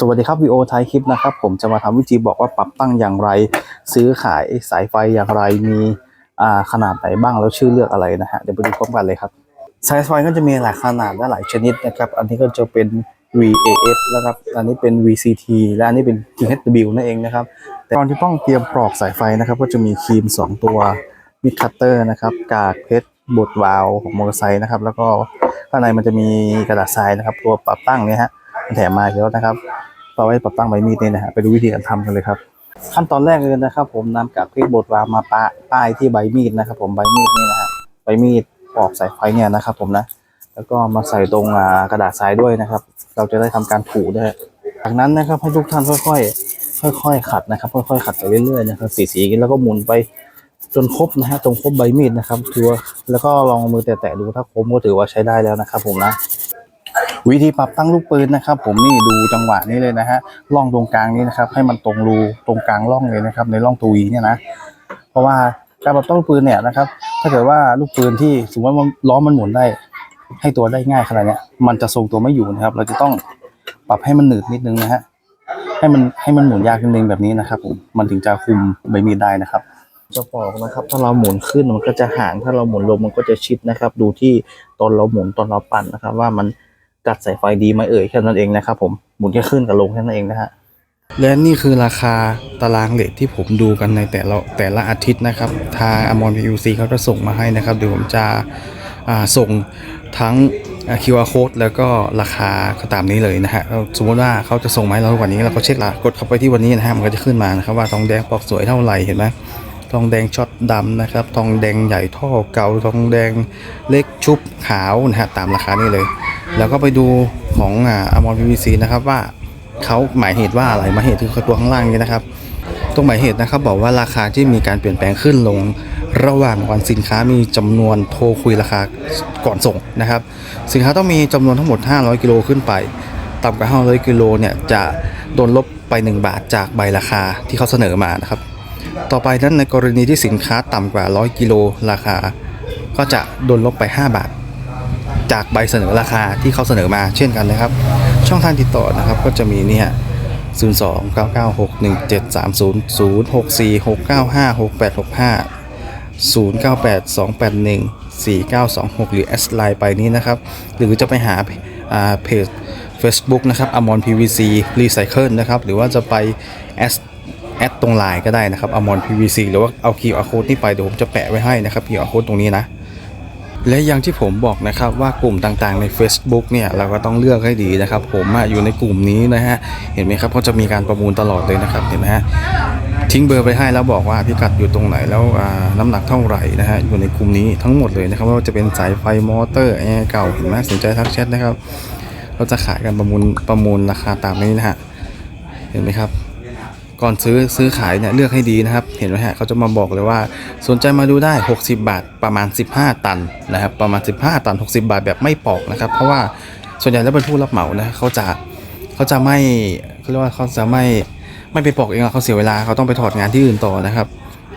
สวัสดีครับวีโอไทยคลิปนะครับ ผมจะมาทำวิธีบอกว่าปรับตั้งอย่างไร ซื้อขายสายไฟอย่างไรมีขนาดไหนบ้างแล้วชื่อเลือกอะไรนะฮะเดี๋ยวไปดูพร้อมกันเลยครับสายไฟก็จะมีหลายขนาดและหลายชนิดนะครับ อันนี้ก็จะเป็น VAF นะครับ อันนี้เป็น VCT และอันนี้เป็น THW นั่นเองนะครับแต่ก่อนที่ต้องเตรียมปลอกสายไฟนะครับ ก็จะมีครีม 2 ตัวมิดคัตเตอร์นะครับกากเพชรบดวาลของมอเตอร์ไซค์นะครับ แล้วก็ข้างในมันจะมีกระดาษทรายนะครับ ตัวปรับตั้งเนี่ยฮะมันแถมมาแล้วนะครับ ต่อไปปรับตั้งใบมีดนี่นะฮะไปดูวิธีการทำกันเลยครับ ขั้นตอนแรกเลยนะครับ ผมนำกากเพชรบดวางมาปะป้ายที่ใบมีดนะครับ ผมใบมีดนี่นะฮะใบมีดปอกสายไฟเนี่ยนะครับ ผมนะ แล้วก็มาใส่ตรงกระดาษทรายด้วยนะครับ เราจะได้ทำการถูด้วยจากนั้นนะครับให้ทุกท่านค่อย ๆ ค่อย ๆ ขัดนะครับ ค่อยๆขัดไปเรื่อยๆนะครับสีๆแล้วก็หมุนไปจนครบนะฮะตรงครบใบมีดนะครับถือว่าแล้วก็ลองมือแตะๆดูถ้าครบก็ถือว่าใช้ได้แล้วนะครับ ผมนะ วิธีปรับตั้งลูกปืนนะครับ ผมนี่ดูจังหวะนี้เลยนะฮะร่องตรงกลางนี้นะครับ ให้มันตรงรูตรงกลางร่องเลยนะครับ ในร่องตัววีเนี่ยนะเพราะว่าการปรับตั้งลูกปืนเนี่ยนะครับ ถ้าเกิดว่าลูกปืนที่สมมติว่าล้อมันหมุนได้ ให้ตัวได้ง่ายขนาดเนี้ยมันจะทรงตัวไม่อยู่นะครับ เราจะต้องปรับให้มันหนืดนิดนึงนะฮะให้มันให้มันหมุนยากนิดนึงแบบนี้นะครับผมมันถึงจะคุมใบมีดได้นะครับจะปอกนะครับ ถ้าเราหมุนขึ้นมันก็จะห่างถ้าเราหมุนลงมันก็จะชิดนะครับ ดูที่ตอนเราหมุนตอนเราปั่นนะครับ ว่ามัน กัดสายไฟดีไหมเอ่ยแค่นั้นเองนะครับผมหมุนแค่ขึ้นกับลงแค่นั้นเองนะฮะและนี่คือราคาตารางเลทที่ผมดูกันในแต่ละแต่ละอาทิตย์นะครับ ทางอมรพียูซีเขาจะส่งมาให้นะครับ เดี๋ยวผมจะส่งทั้งอ่า QR code แล้วก็ราคาก็ตามนี้เลยนะฮะสมมติว่าเขาจะส่งมาให้เราวันนี้เราก็เช็คละกดเข้าไปที่วันนี้นะฮะมันก็จะขึ้นมานะครับว่าทองแดงปอกสวยเท่าไหร่เห็นไหมทองแดงช็อตดำนะครับ ทองแดงใหญ่ท่อเก่าทองแดงเล็กชุบขาวนะฮะตามราคานี้เลย แล้วก็ไปดูของอ่าอมรพีวีซีนะครับว่าเขาหมายเหตุว่าอะไรหมายเหตุคือตัวข้างล่างนี้นะครับ ตรงหมายเหตุนะครับบอกว่าราคาที่มีการเปลี่ยนแปลงขึ้นลง ระหว่างวันสินค้ามีจำนวนโทรคุยราคาก่อนส่งนะครับ สินค้าต้องมีจำนวนทั้งหมด 500 กิโลขึ้นไป ต่ำกว่า 500 กิโลเนี่ยจะโดนลบไป 1 บาทจากใบราคาที่เขาเสนอมานะครับ ต่อไปนั้นในกรณีที่สินค้าต่ำกว่า 100 กิโลราคา ก็จะโดนลบไป 5 บาท จากใบเสนอราคาที่เขาเสนอมาเช่นกันนะครับ ช่องทางติดต่อนะครับก็จะมีเนี่ย0 2 9 9 6 1 7 3 0 0 6 4 6 9 5 6 8 6 5 0 9 8 2 8 1 4 9 2 6 หรือแอสไลน์ไปนี้นะครับ หรือจะไปหาเพจ Facebook นะครับอมร PVC Recycle นะครับ หรือว่าจะไปแอสแอดตรงไลน์ก็ได้นะครับอมร PVC หรือว่าเอา QR code นี่ไปเดี๋ยวผมจะแปะไว้ให้นะครับ QR code ตรงนี้นะ และอย่างที่ผมบอกนะครับว่ากลุ่มต่างๆใน Facebook เนี่ยเราก็ต้องเลือกให้ดีนะครับ ผมอะอยู่ในกลุ่มนี้นะฮะเห็นไหมครับเขาจะมีการประมูลตลอดเลยนะครับเห็นไหมฮะทิ้งเบอร์ไปให้แล้วบอกว่าพิกัดอยู่ตรงไหนแล้วน้ำหนักเท่าไหร่นะฮะอยู่ในกลุ่มนี้ทั้งหมดเลยนะครับไม่ว่าจะเป็นสายไฟมอเตอร์แอร์เก่าเห็นไหมสนใจทักแชทนะครับ เราจะขายกันประมูลประมูลราคาตามนี้นะฮะเห็นไหมครับ ก่อนซื้อซื้อขายเนี่ยเลือกให้ดีนะครับ เห็นไหมฮะเขาจะมาบอกเลยว่า สนใจมาดูได้ 60 บาทประมาณ 15 ตันนะครับ ประมาณ 15 ตัน 60 บาทแบบไม่ปอกนะครับ เพราะว่าส่วนใหญ่แล้วเป็นผู้รับเหมานะเขาจะเขาจะไม่เขาเรียกว่าเขาจะไม่ไม่ไปปอกเองเขาเสียเวลาเขาต้องไปถอดงานที่อื่นต่อนะครับ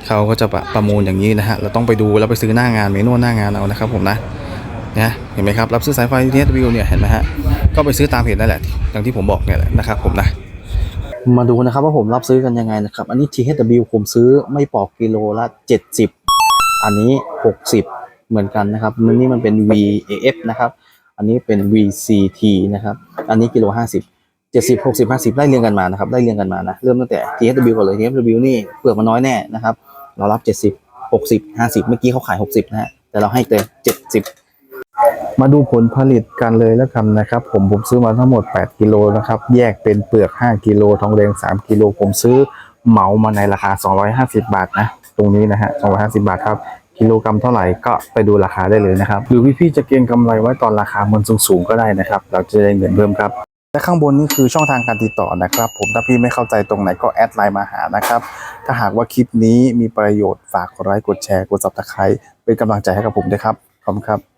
เขาก็จะประมูลอย่างนี้นะฮะเราต้องไปดูแล้วไปซื้อหน้างานเมนูหน้างานเอานะครับผมนะนะเห็นไหมครับรับซื้อสายไฟเทสวิวเนี่ยเห็นไหมฮะก็ไปซื้อตามเพจนั่นแหละอย่างที่ผมบอกเนี่ยแหละนะครับผมนะ มาดูนะครับว่าผมรับซื้อกันยังไงนะครับ อันนี้ THW ผมซื้อไม่ปอกกิโลละ 70 อันนี้ 60 เหมือนกันนะครับมันนี่มันเป็น VAF นะครับ อันนี้เป็น VCT นะครับ อันนี้กิโล 50 70 60 50ไล่เรียงกันมานะครับไล่เรียงกันมานะ เริ่มตั้งแต่ THW ก่อนเลย THW นี่เปลือกมันน้อยแน่นะครับ เรารับ 70 60 50 เมื่อกี้เขาขาย 60 นะฮะ แต่เราให้เลย70 มาดูผลผลิตกันเลยแล้วกันนะครับ ผมผมซื้อมาทั้งหมด 8 กิโลนะครับ แยกเป็นเปลือก 5 กิโลทองแดง 3 กิโล ผมซื้อเหมามาในราคา 250 บาทนะ ตรงนี้นะฮะ 250 บาทครับ กิโลกรัมเท่าไหร่ก็ไปดูราคาได้เลยนะครับ หรือพี่ๆจะเก็งกำไรไว้ตอนราคามันสูงๆก็ได้นะครับ เราจะได้เงินเพิ่มครับและข้างบนนี่คือช่องทางการติดต่อนะครับ ผมถ้าพี่ไม่เข้าใจตรงไหนก็แอดไลน์มาหานะครับ ถ้าหากว่าคลิปนี้มีประโยชน์ฝากกดไลค์กดแชร์กด subscribe เป็นกำลังใจให้กับผมด้วยครับ ขอบคุณครับ